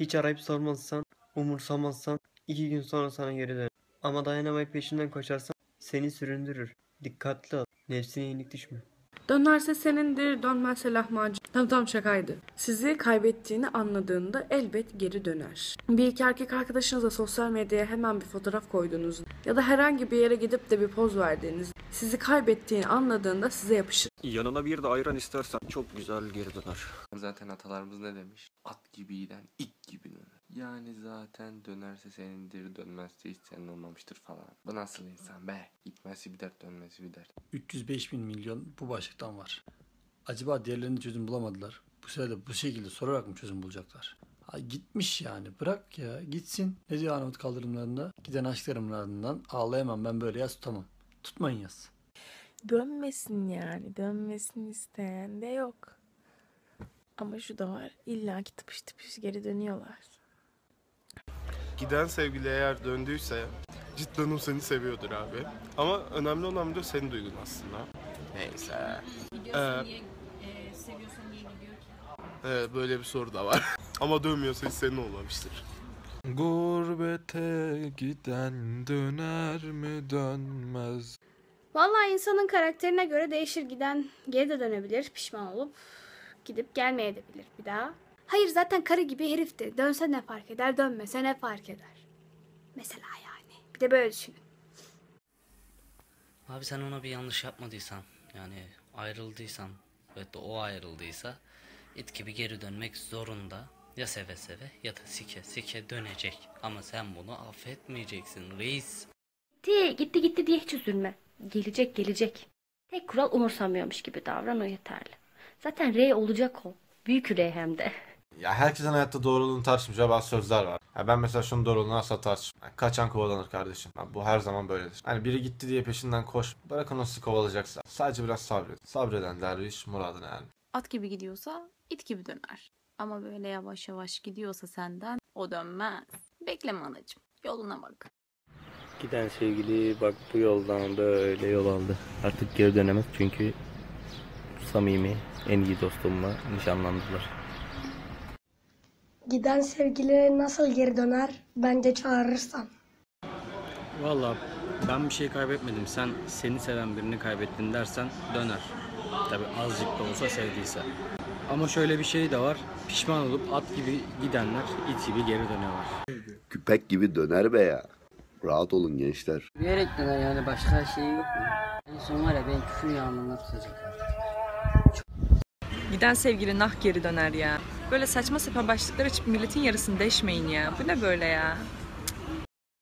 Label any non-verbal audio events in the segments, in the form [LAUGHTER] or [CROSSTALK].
Hiç arayıp sormazsan, umursamazsan iki gün sonra sana geri döner. Ama dayanamayıp peşinden koşarsan seni süründürür. Dikkatli ol. Nefsine yenik düşme. Dönerse senindir, dönmezse lahmacun. Tam tam şakaydı. Sizi kaybettiğini anladığında elbet geri döner. Bir iki erkek arkadaşınızla sosyal medyaya hemen bir fotoğraf koyduğunuz ya da herhangi bir yere gidip de bir poz verdiğiniz sizi kaybettiğini anladığında size yapışır. Yanına bir de ayran istersen çok güzel geri döner. Zaten atalarımız ne demiş? At gibi giden it gibi döner. Yani zaten dönerse senindir, dönmezse hiç senin olmamıştır falan. Bu nasıl insan be? Gitmesi bir dert, dönmesi bir dert. 305 bin milyon bu başlıktan var. Acaba diğerlerinin çözüm bulamadılar. Bu sefer de bu şekilde sorarak mı çözüm bulacaklar? Ha, gitmiş yani bırak ya gitsin. Ne diyor Arnavut kaldırımlarında? Giden aşklarımın ardından ağlayamam ben böyle yaz tutamam. Tutmayın yaz. Dönmesin yani. Dönmesini isteyen de yok. Ama şu da var. İlla ki tıpış tıpış geri dönüyorlar. Giden sevgili eğer döndüyse cidden o seni seviyordur abi. Ama önemli olan da senin duygun aslında. Neyse. Ee, Evet böyle bir soru da var. [LAUGHS] Ama dönmüyorsa hiç senin olmamıştır. Gurbete giden döner mi dönmez Vallahi insanın karakterine göre değişir giden geri de dönebilir pişman olup gidip gelmeyebilir bir daha. Hayır zaten karı gibi herifti. Dönse ne fark eder dönmese ne fark eder. Mesela yani. Bir de böyle düşünün. Abi sen ona bir yanlış yapmadıysan yani ayrıldıysan ve de o ayrıldıysa it gibi geri dönmek zorunda. Ya seve seve ya da sike sike dönecek. Ama sen bunu affetmeyeceksin reis. Gitti, gitti gitti diye hiç üzülme. Gelecek gelecek. Tek kural umursamıyormuş gibi davran o yeterli. Zaten R olacak o. Büyük R hem de. Ya herkesin hayatta doğruluğunu tartışmayacağı bazı sözler var. Ya ben mesela şunun doğruluğunu asla tartışmam. Yani kaçan kovalanır kardeşim. Ya bu her zaman böyledir. Hani biri gitti diye peşinden koş. Bırakın o sizi kovalayacaksa. Sadece biraz sabret. Sabreden derviş muradına ermiş. At gibi gidiyorsa it gibi döner. Ama böyle yavaş yavaş gidiyorsa senden o dönmez. Bekleme anacığım. Yoluna bak. Giden sevgili bak bu yoldan böyle yol aldı. Artık geri dönemez çünkü samimi en iyi dostumla nişanlandılar. Giden sevgili nasıl geri döner? Bence çağırırsan. Valla ben bir şey kaybetmedim. Sen seni seven birini kaybettin dersen döner. Tabi azıcık da olsa sevdiyse. Ama şöyle bir şey de var. Pişman olup at gibi gidenler it gibi geri dönüyorlar. Küpek gibi döner be ya. Rahat olun gençler. Yürüyerek döner yani başka şey yok mu? En son var ya ben küfür yağmuruna tutacaklar. Giden sevgili nah geri döner ya. Böyle saçma sapan başlıklar açıp milletin yarısını deşmeyin ya. Bu ne böyle ya?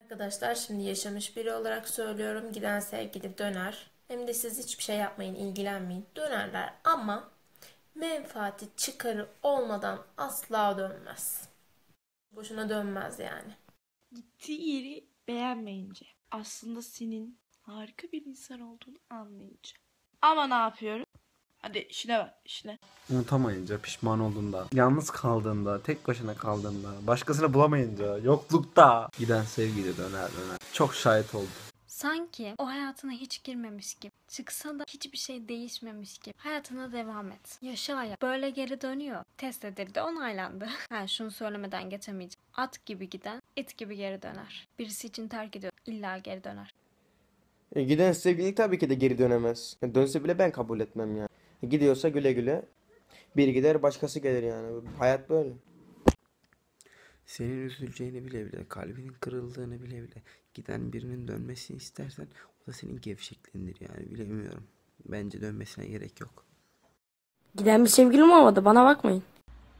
Arkadaşlar şimdi yaşamış biri olarak söylüyorum. Giden sevgili döner. Hem de siz hiçbir şey yapmayın, ilgilenmeyin. Dönerler ama menfaati çıkarı olmadan asla dönmez. Boşuna dönmez yani. Gittiği yeri beğenmeyince aslında senin harika bir insan olduğunu anlayınca. Ama ne yapıyorum? Hadi işine bak işine. Unutamayınca, pişman olduğunda, yalnız kaldığında, tek başına kaldığında, başkasını bulamayınca, yoklukta giden sevgili döner döner. Çok şahit oldum. Sanki o hayatına hiç girmemiş gibi. Çıksa da hiçbir şey değişmemiş gibi. Hayatına devam et. Yaşa hayat. Böyle geri dönüyor. Test edildi, onaylandı. [LAUGHS] Ha şunu söylemeden geçemeyeceğim. At gibi giden, it gibi geri döner. Birisi için terk ediyor. İlla geri döner. E, giden sevgili tabii ki de geri dönemez. E, dönse bile ben kabul etmem yani. E, gidiyorsa güle güle. Bir gider başkası gelir yani. Hayat böyle. Senin üzüleceğini bile bile, kalbinin kırıldığını bile bile giden birinin dönmesini istersen o da senin gevşekliğindir yani bilemiyorum. Bence dönmesine gerek yok. Giden bir sevgilim olmadı bana bakmayın.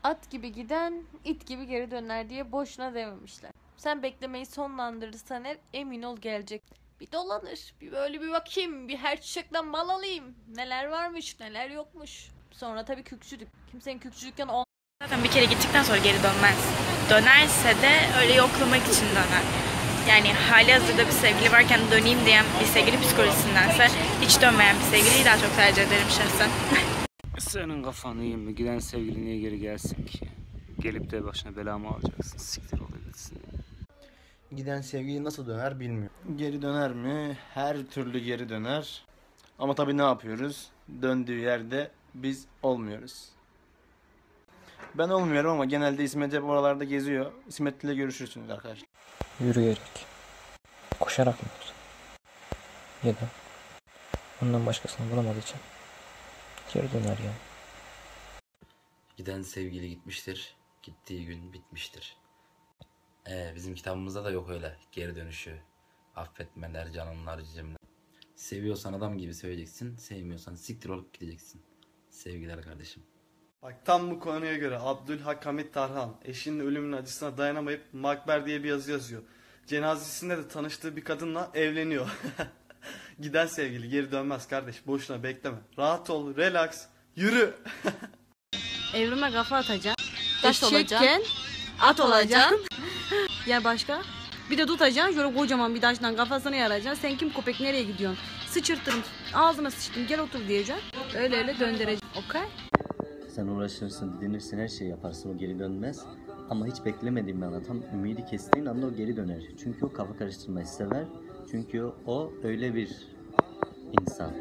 At gibi giden it gibi geri döner diye boşuna dememişler. Sen beklemeyi sonlandırırsan eğer emin ol gelecek. Bir dolanır, bir böyle bir bakayım, bir her çiçekten bal alayım. Neler varmış, neler yokmuş. Sonra tabii kükçülük. Kimsenin kükçülükken ol Zaten bir kere gittikten sonra geri dönmez. Dönerse de öyle yoklamak için döner. Yani hali hazırda bir sevgili varken döneyim diyen bir sevgili psikolojisinden hiç dönmeyen bir sevgiliyi daha çok tercih ederim şahsen. [LAUGHS] Senin kafanı yiyeyim mi? Giden sevgili niye geri gelsin ki? Gelip de başına bela mı alacaksın? Siktir olabilsin. Giden sevgili nasıl döner bilmiyorum. Geri döner mi? Her türlü geri döner. Ama tabii ne yapıyoruz? Döndüğü yerde biz olmuyoruz. Ben olmuyorum ama genelde İsmet hep oralarda geziyor. İsmet'le görüşürsünüz arkadaşlar. Yürüyerek. Koşarak mı yoksa? Ya da ondan başkasını bulamadığı için geri döner ya. Giden sevgili gitmiştir, gittiği gün bitmiştir. Ee, bizim kitabımızda da yok öyle geri dönüşü, affetmeler, canımlar, cicimler. Seviyorsan adam gibi seveceksin, sevmiyorsan siktir olup gideceksin. Sevgiler kardeşim. Bak tam bu konuya göre Abdülhak Hamit Tarhan eşinin ölümünün acısına dayanamayıp Makber diye bir yazı yazıyor. Cenazesinde de tanıştığı bir kadınla evleniyor. [LAUGHS] Giden sevgili geri dönmez kardeş boşuna bekleme. Rahat ol relax yürü. [LAUGHS] Evrime kafa atacaksın. Taş olacaksın. At olacaksın. [LAUGHS] ya başka? Bir de tutacaksın şöyle kocaman bir taştan kafasını yaracaksın. Sen kim köpek nereye gidiyorsun? Sıçırtırım ağzına sıçtım gel otur diyeceksin. Öyle öyle döndüreceksin. Okey? Sen uğraşırsın, didinirsin, her şeyi yaparsın o geri dönmez. Ama hiç beklemediğin bir anda tam ümidi kestiğin anda o geri döner. Çünkü o kafa karıştırmayı sever. Çünkü o, o öyle bir insan.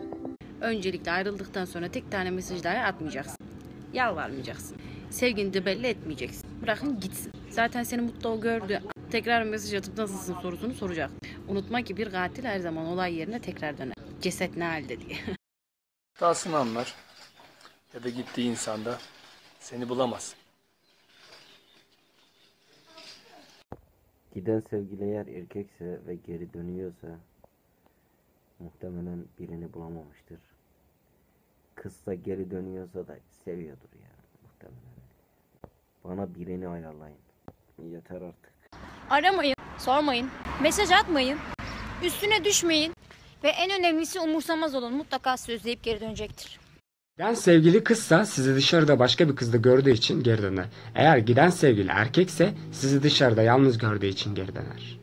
Öncelikle ayrıldıktan sonra tek tane mesajları atmayacaksın. Yalvarmayacaksın. Sevgini de belli etmeyeceksin. Bırakın gitsin. Zaten seni mutlu o gördü. Tekrar mesaj atıp nasılsın sorusunu soracak. Unutma ki bir katil her zaman olay yerine tekrar döner. Ceset ne halde diye. Hatasını anlar. Ya da gittiği insanda seni bulamaz. Giden sevgili eğer erkekse ve geri dönüyorsa muhtemelen birini bulamamıştır. Kızsa geri dönüyorsa da seviyordur ya muhtemelen. Bana birini ayarlayın. Yeter artık. Aramayın, sormayın, mesaj atmayın, üstüne düşmeyin ve en önemlisi umursamaz olun. Mutlaka sözleyip geri dönecektir. Giden sevgili kızsa sizi dışarıda başka bir kızda gördüğü için geri döner. Eğer giden sevgili erkekse sizi dışarıda yalnız gördüğü için geri döner.